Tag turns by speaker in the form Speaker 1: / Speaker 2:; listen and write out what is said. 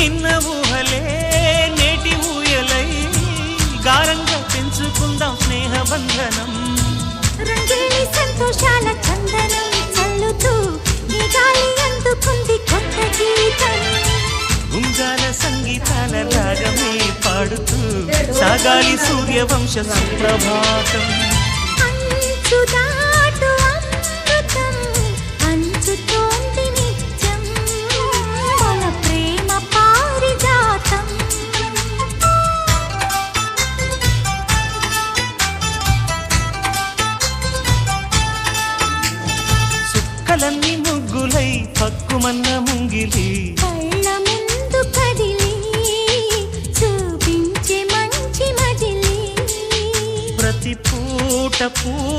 Speaker 1: నిన్న ఊహలే నేటి ఊయలై. గారంగా పెంచుకుందాం స్నేహబంధనం.
Speaker 2: రంగేణి సంతోషాల చందనం చల్లుతూ ఈ గాలి అందుకుంది కొత్త గీతం.
Speaker 1: గుంజాల సంగీతాల రాగమే పాడుతూ సాగాలి సూర్యవంశ సుప్రభాతం. చుక్కలన్నీ ముగ్గులై పక్కుమన్న ముంగిలి.
Speaker 2: కళ్ళ ముందు కదిలి చూపించే మంచి మజిలీ.
Speaker 1: ప్రతి పూట పూ